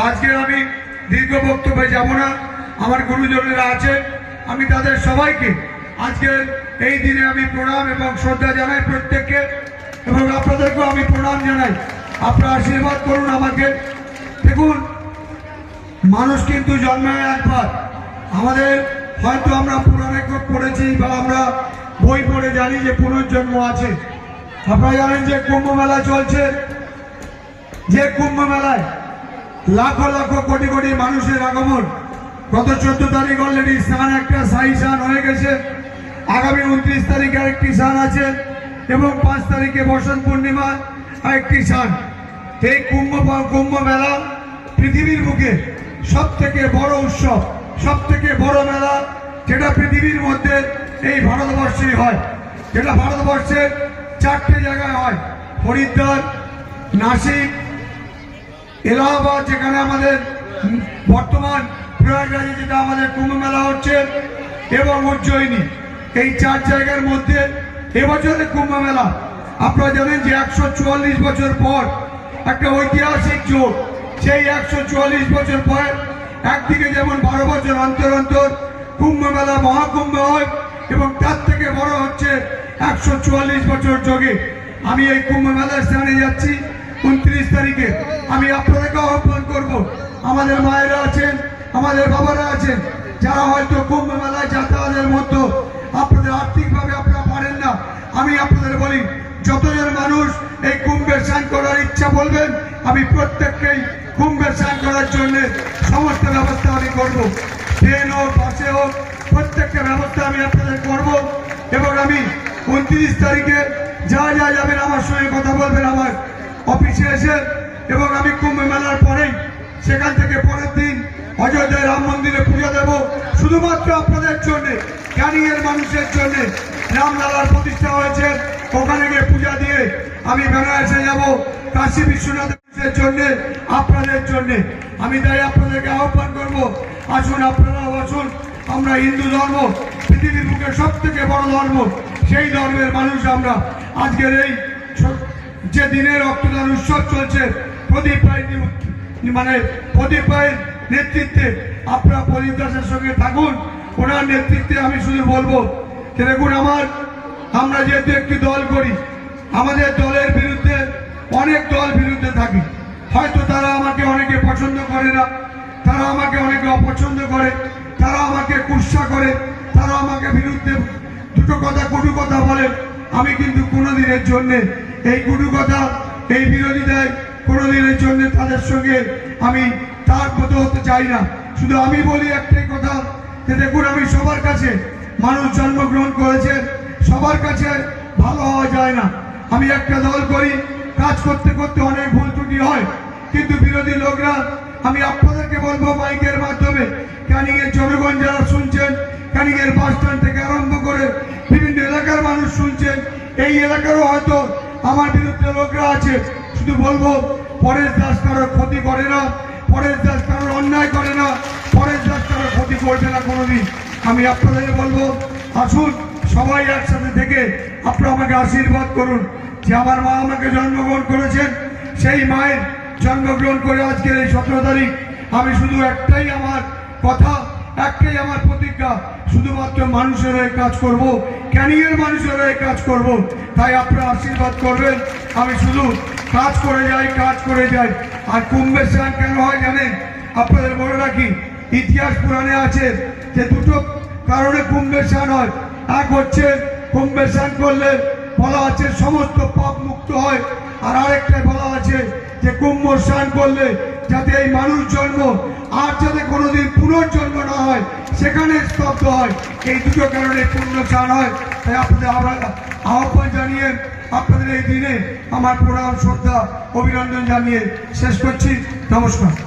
আজকে আমি দীর্ঘ বক্তব্যে যাব না। আমার গুরুজনেরা আছেন আমি তাদের সবাইকে আজকে এই দিনে আমি প্রণাম এবং শ্রদ্ধা জানাই প্রত্যেককে এবং আপনাদেরকেও আমি প্রণাম জানাই। আপনারা আশীর্বাদ করুন আমাকে। দেখুন, মানুষ কিন্তু জন্মায় একবার। আমাদের হয়তো আমরা পুরাণে পড়েছি বা আমরা বই পড়ে জানি যে পুনর্জন্ম আছে। আপনারা জানেন যে কুম্ভ মেলা চলছে। যে কুম্ভ মেলায় লাখো লাখো কোটি কোটি মানুষের আগমন। গত চোদ্দ তারিখ অলরেডি স্নান একটা সাই স্নান হয়ে গেছে। আগামী উনত্রিশ তারিখে আরেকটি স্নান আছে এবং পাঁচ তারিখে বসন্ত পূর্ণিমা আরেকটি স্নান এই কুম্ভ কুম্ভ মেলা পৃথিবীর বুকে সব থেকে বড় উৎসব সব থেকে বড় মেলা যেটা পৃথিবীর মধ্যে এই ভারতবর্ষেই হয়। যেটা ভারতবর্ষের চারটে জায়গায় হয়, হরিদ্বার, নাসিক এলাহাবাদ, যেখানে আমাদের বর্তমান প্রয়াগরাজে যেটা আমাদের কুম্ভ মেলা হচ্ছে, এবং উজ্জয়িনী। এই চার জায়গার মধ্যে এবছরের কুম্ভ মেলা। আপনারা জানেন যে একশো চুয়াল্লিশ বছর পর একটা ঐতিহাসিক যোগ সেই একশো চুয়াল্লিশ বছর পর একদিকে যেমন বারো বছর অন্তর অন্তর কুম্ভ মেলা, মহাকুম্ভ হয়, এবং তার থেকে বড় হচ্ছে একশো চুয়াল্লিশ বছর যোগে। আমি এই কুম্ভ মেলার স্থানে যাচ্ছি। উনত্রিশ তারিখে আমি আপনাদেরকে আহ্বান করব। আমাদের মায়েরা আছেন, আমাদের বাবারা আছেন, যারা হয়তো কুম্ভ মেলায় যাতায়াতের মধ্যে আপনাদের আর্থিকভাবে আপনারা পারেন না, আমি আপনাদের বলি, যতজন মানুষ এই কুম্ভের স্নান করার ইচ্ছা বলবেন, আমি প্রত্যেককেই কুম্ভের স্নান করার জন্য সমস্ত ব্যবস্থা আমি করব। ট্রেন হোক, বাসে হোক, প্রত্যেকটা ব্যবস্থা আমি আপনাদের করব এবং আমি উনত্রিশ তারিখে যা যা যাবেন আমার সঙ্গে কথা বলবেন আমার অফিসে এসে এবং আমি কুম্ভ মেলার পরেই সেখান থেকে পরের দিন অযোধ্যায় রাম মন্দিরে পুজো দেব। শুধুমাত্র আপনাদের জন্যে ক্যানিংয়ের মানুষের জন্যে রামলালার প্রতিষ্ঠা হয়েছে। ওখানে গিয়ে পূজা দিয়ে আমি বেনারসে যাব। কাশী বিশ্বনাথ মানুষের জন্য, আপনাদের জন্য। আমি তাই আপনাদেরকে আহ্বান করব, আসুন আপনারাও আসুন। আমরা হিন্দু ধর্ম, পৃথিবীর বুকে সব থেকে বড় ধর্ম, সেই ধর্মের মানুষ আমরা। আজকের এই যে দিনের রক্তদান উৎসব চলছে, প্রদীপ রায় মানে প্রদীপ রায়ের নেতৃত্বে আপনারা প্রদীপ দাসের সঙ্গে থাকুন, ওনার নেতৃত্বে আমি শুধু বলব দেখুন আমার, আমরা যেহেতু একটি দল করি আমাদের দলের বিরুদ্ধে অনেক দল বিরুদ্ধে থাকি। হয়তো তারা আমাকে অনেকে পছন্দ করে না, তারা আমাকে অনেকে অপছন্দ করে, তারা আমাকে কুৎসা করে, তারা আমাকে বিরুদ্ধে দুটো কথা, কটু কথা বলে, আমি কিন্তু কোনোদিনের জন্য এই কটু কথা এই বিরোধিতায় কোনোদিনের জন্য তাদের সঙ্গে আমি তার মতো হতে চাই না। শুধু আমি বলি একটাই কথা, যে দেখুন, আমি সবার কাছে মানুষ জন্মগ্রহণ করেছে, সবার কাছে ভালো হওয়া যায় না। আমি একটা দল করি, কাজ করতে করতে অনেক ভুল ত্রুটি হয়, কিন্তু বিরোধী লোকরা, আমি আপনাদেরকে বলব মাইকের মাধ্যমে, ক্যানিংয়ের জনগণ যারা শুনছেন, ক্যানিংয়ের বাস স্ট্যান্ড থেকে আরম্ভ করে বিভিন্ন এলাকার মানুষ শুনছেন, এই এলাকারও হয়তো আমার বিরুদ্ধে লোকরা আছে। শুধু বলব পরেশ দাস কারোর ক্ষতি করে না পরেশ দাস কারোর অন্যায় করে না পরেশ দাস কারোর ক্ষতি করবে না কোনোদিন। আমি আপনাদের বলব, আসুন, সবাই একসাথে থেকে আপনারা আমাকে আশীর্বাদ করুন। যে আমার মা আমাকে জন্মগ্রহণ করেছেন, সেই মায়ের জন্মগ্রহণ করে আজকের এই সতেরো তারিখ, আমি শুধু একটাই আমার কথা একটাই আমার প্রতিজ্ঞা, শুধুমাত্র মানুষের হয়ে কাজ করব ক্যানিংয়ের মানুষের হয়ে কাজ করব। তাই আপনারা আশীর্বাদ করবেন। আমি শুধু কাজ করে যাই, কাজ করে যাই। আর কুম্ভের স্নান কেন হয় জানেন? আপনাদের বলে রাখি, ইতিহাস পুরাণে আছে যে দুটো কারণে কুম্ভের স্নান হয়। এক হচ্ছে কুম্ভের স্নান করলে বলা আছে সমস্ত পাপ মুক্ত হয়। আর আরেকটা বলা আছে যে কুম্ভ স্নান করলে যাতে এই মানুষ জন্ম, আর যাতে কোনোদিন পুনর্জন্ম না হয়, সেখানে স্তব্ধ হয়। এই দুটো কারণে পূর্ণ চান হয়। তাই আপনাদের আহ্বান- জানিয়ে আপনাদের এই দিনে আমার প্রণাম, শ্রদ্ধা, অভিনন্দন জানিয়ে শেষ করছি। নমস্কার।